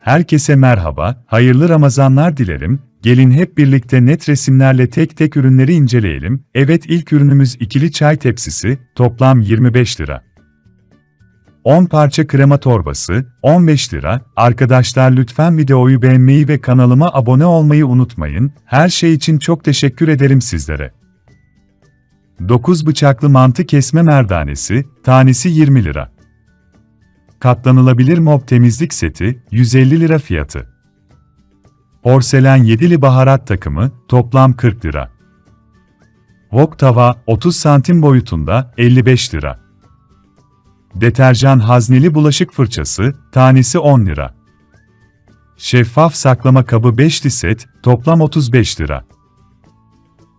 Herkese merhaba, hayırlı Ramazanlar dilerim. Gelin hep birlikte net resimlerle tek tek ürünleri inceleyelim. Evet ilk ürünümüz ikili çay tepsisi, toplam 25 lira. 10 parça krema torbası, 15 lira. Arkadaşlar lütfen videoyu beğenmeyi ve kanalıma abone olmayı unutmayın. Her şey için çok teşekkür ederim sizlere. 9 bıçaklı mantı kesme merdanesi, tanesi 20 lira. Katlanılabilir mop temizlik seti, 150 lira fiyatı. Porselen yedili baharat takımı, toplam 40 lira. Wok tava, 30 santim boyutunda, 55 lira. Deterjan hazneli bulaşık fırçası, tanesi 10 lira. Şeffaf saklama kabı 5'li set, toplam 35 lira.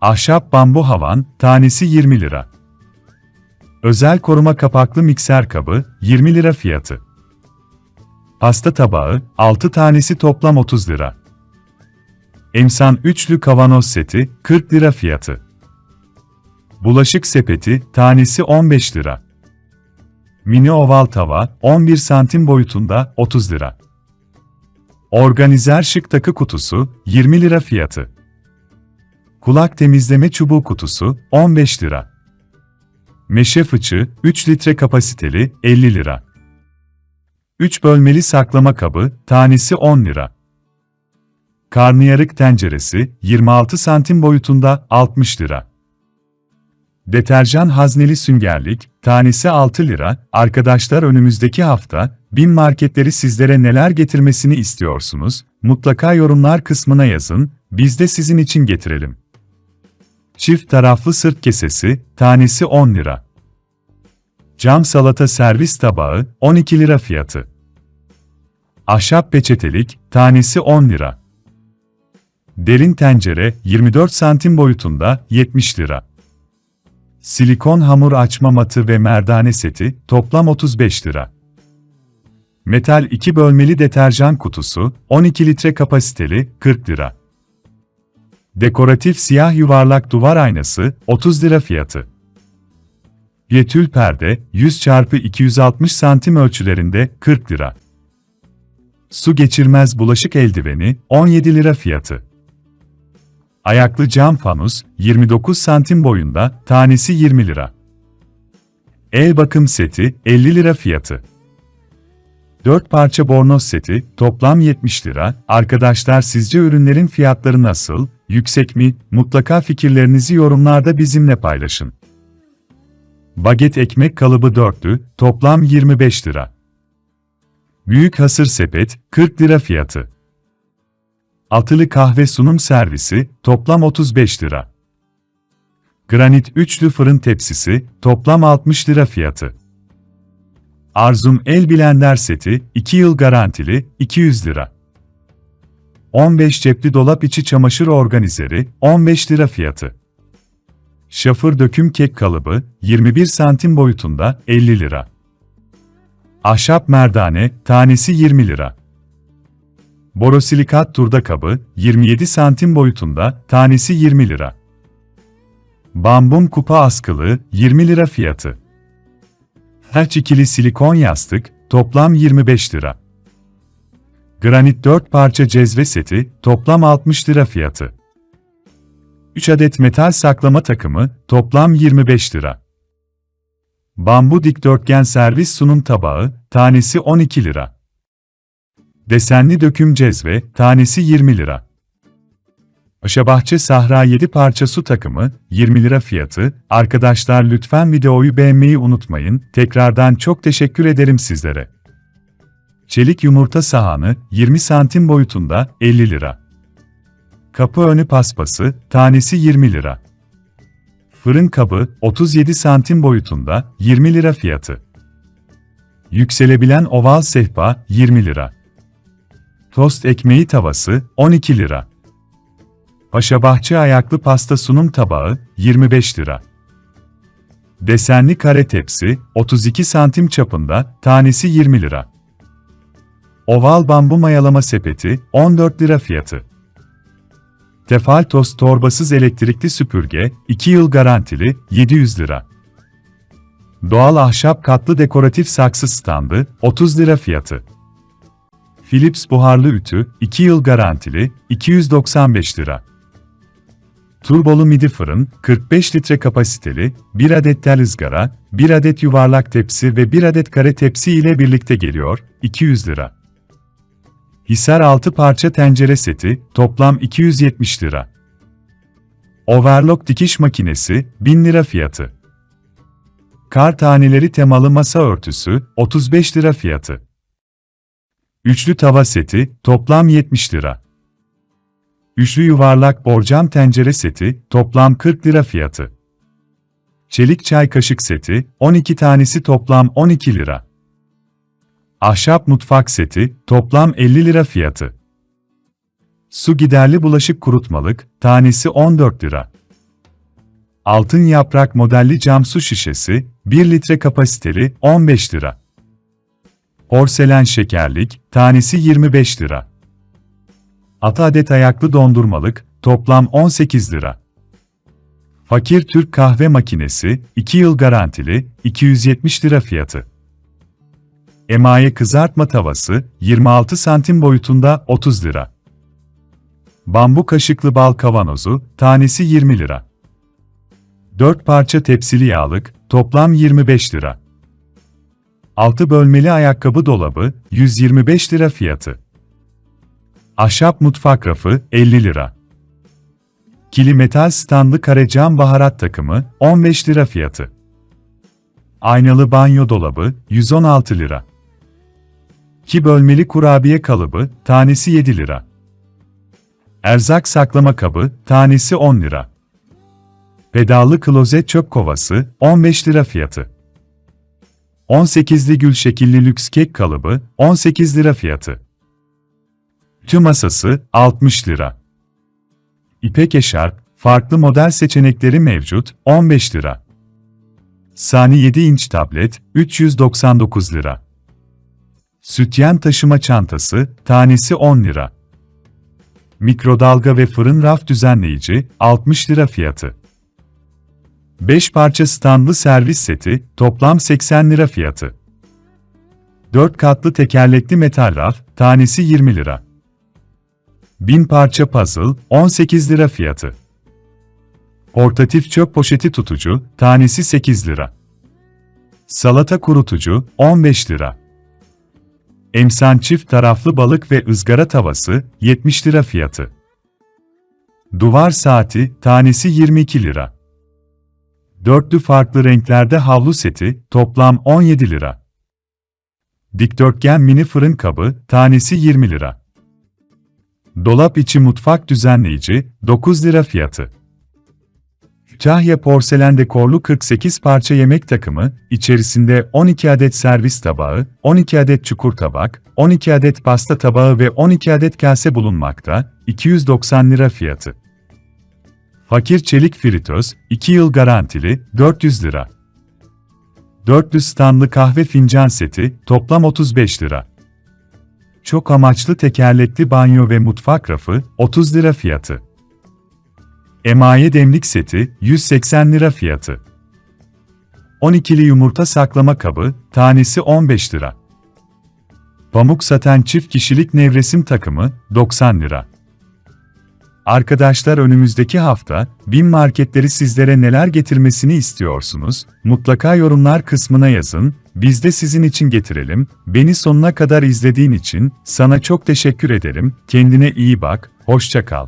Ahşap bambu havan, tanesi 20 lira. Özel koruma kapaklı mikser kabı, 20 lira fiyatı. Pasta tabağı, 6 tanesi toplam 30 lira. Emsan üçlü kavanoz seti, 40 lira fiyatı. Bulaşık sepeti, tanesi 15 lira. Mini oval tava, 11 santim boyutunda, 30 lira. Organizer şık takı kutusu, 20 lira fiyatı. Kulak temizleme çubuğu kutusu, 15 lira. Meşe fıçı, 3 litre kapasiteli, 50 lira. 3 bölmeli saklama kabı, tanesi 10 lira. Karnıyarık tenceresi, 26 santim boyutunda, 60 lira. Deterjan hazneli süngerlik, tanesi 6 lira. Arkadaşlar önümüzdeki hafta, bin marketleri sizlere neler getirmesini istiyorsunuz? Mutlaka yorumlar kısmına yazın, biz de sizin için getirelim. Çift taraflı sırt kesesi, tanesi 10 lira. Cam salata servis tabağı, 12 lira fiyatı. Ahşap peçetelik, tanesi 10 lira. Derin tencere, 24 santim boyutunda, 70 lira. Silikon hamur açma matı ve merdane seti, toplam 35 lira. Metal 2 bölmeli deterjan kutusu, 12 litre kapasiteli, 40 lira. Dekoratif siyah yuvarlak duvar aynası, 30 lira fiyatı. Yetül perde, 100 x 260 santim ölçülerinde, 40 lira. Su geçirmez bulaşık eldiveni, 17 lira fiyatı. Ayaklı cam fanus, 29 santim boyunda, tanesi 20 lira. El bakım seti, 50 lira fiyatı. 4 parça bornoz seti, toplam 70 lira. Arkadaşlar sizce ürünlerin fiyatları nasıl, yüksek mi? Mutlaka fikirlerinizi yorumlarda bizimle paylaşın. Baget ekmek kalıbı dörtlü, toplam 25 lira. Büyük hasır sepet, 40 lira fiyatı. Altılı kahve sunum servisi, toplam 35 lira. Granit üçlü fırın tepsisi, toplam 60 lira fiyatı. Arzum el blender seti, 2 yıl garantili, 200 lira. 15 cepli dolap içi çamaşır organizeri, 15 lira fiyatı. Şafır döküm kek kalıbı, 21 santim boyutunda, 50 lira. Ahşap merdane, tanesi 20 lira. Borosilikat turda kabı, 27 santim boyutunda, tanesi 20 lira. Bambum kupa askılı, 20 lira fiyatı. Haç ikili silikon yastık, toplam 25 lira. Granit 4 parça cezve seti, toplam 60 lira fiyatı. 3 adet metal saklama takımı, toplam 25 lira. Bambu dikdörtgen servis sunum tabağı, tanesi 12 lira. Desenli döküm cezve, tanesi 20 lira. Aşabahçe Sahra 7 parça su takımı, 20 lira fiyatı. Arkadaşlar lütfen videoyu beğenmeyi unutmayın. Tekrardan çok teşekkür ederim sizlere. Çelik yumurta sahanı, 20 santim boyutunda, 50 lira. Kapı önü paspası, tanesi 20 lira. Fırın kabı, 37 santim boyutunda, 20 lira fiyatı. Yükselebilen oval sehpa, 20 lira. Tost ekmeği tavası, 12 lira. Paşabahçe ayaklı pasta sunum tabağı, 25 lira. Desenli kare tepsi, 32 santim çapında, tanesi 20 lira. Oval bambu mayalama sepeti, 14 lira fiyatı. Tefal tost torbasız elektrikli süpürge, 2 yıl garantili, 700 lira. Doğal ahşap katlı dekoratif saksı standı, 30 lira fiyatı. Philips buharlı ütü, 2 yıl garantili, 295 lira. Turbolu midi fırın, 45 litre kapasiteli, 1 adet tel ızgara, 1 adet yuvarlak tepsi ve 1 adet kare tepsi ile birlikte geliyor, 200 lira. Hisar 6 parça tencere seti, toplam 270 lira. Overlock dikiş makinesi, 1000 lira fiyatı. Kar taneleri temalı masa örtüsü, 35 lira fiyatı. Üçlü tava seti, toplam 70 lira. Üçlü yuvarlak borcam tencere seti, toplam 40 lira fiyatı. Çelik çay kaşık seti, 12 tanesi toplam 12 lira. Ahşap mutfak seti, toplam 50 lira fiyatı. Su giderli bulaşık kurutmalık, tanesi 14 lira. Altın yaprak modelli cam su şişesi, 1 litre kapasiteli, 15 lira. Porselen şekerlik, tanesi 25 lira. 6 adet ayaklı dondurmalık, toplam 18 lira. Fakir Türk kahve makinesi, 2 yıl garantili, 270 lira fiyatı. Emaye kızartma tavası, 26 santim boyutunda 30 lira. Bambu kaşıklı bal kavanozu, tanesi 20 lira. 4 parça tepsili yağlık, toplam 25 lira. 6 bölmeli ayakkabı dolabı, 125 lira fiyatı. Ahşap mutfak rafı, 50 lira. Kili metal standlı kare cam baharat takımı, 15 lira fiyatı. Aynalı banyo dolabı, 116 lira. 2 bölmeli kurabiye kalıbı, tanesi 7 lira. Erzak saklama kabı, tanesi 10 lira. Pedallı klozet çöp kovası, 15 lira fiyatı. 18'li gül şekilli lüks kek kalıbı, 18 lira fiyatı. Tü masası, 60 lira. İpek eşarp, farklı model seçenekleri mevcut, 15 lira. Sani 7 inç tablet, 399 lira. Sütyen taşıma çantası, tanesi 10 lira. Mikrodalga ve fırın raf düzenleyici, 60 lira fiyatı. 5 parça standlı servis seti, toplam 80 lira fiyatı. 4 katlı tekerlekli metal raf, tanesi 20 lira. 1000 parça puzzle, 18 lira fiyatı. Portatif çöp poşeti tutucu, tanesi 8 lira. Salata kurutucu, 15 lira. Emsan çift taraflı balık ve ızgara tavası, 70 lira fiyatı. Duvar saati, tanesi 22 lira. Dörtlü farklı renklerde havlu seti, toplam 17 lira. Dikdörtgen mini fırın kabı, tanesi 20 lira. Dolap içi mutfak düzenleyici, 9 lira fiyatı. Kütahya porselen dekorlu 48 parça yemek takımı, içerisinde 12 adet servis tabağı, 12 adet çukur tabak, 12 adet pasta tabağı ve 12 adet kase bulunmakta, 290 lira fiyatı. Fakir çelik fritöz, 2 yıl garantili, 400 lira. Dörtlü standlı kahve fincan seti, toplam 35 lira. Çok amaçlı tekerlekli banyo ve mutfak rafı, 30 lira fiyatı. Emaye demlik seti, 180 lira fiyatı. 12'li yumurta saklama kabı, tanesi 15 lira. Pamuk saten çift kişilik nevresim takımı, 90 lira. Arkadaşlar önümüzdeki hafta, BİM marketleri sizlere neler getirmesini istiyorsunuz? Mutlaka yorumlar kısmına yazın, biz de sizin için getirelim. Beni sonuna kadar izlediğin için sana çok teşekkür ederim. Kendine iyi bak, hoşça kal.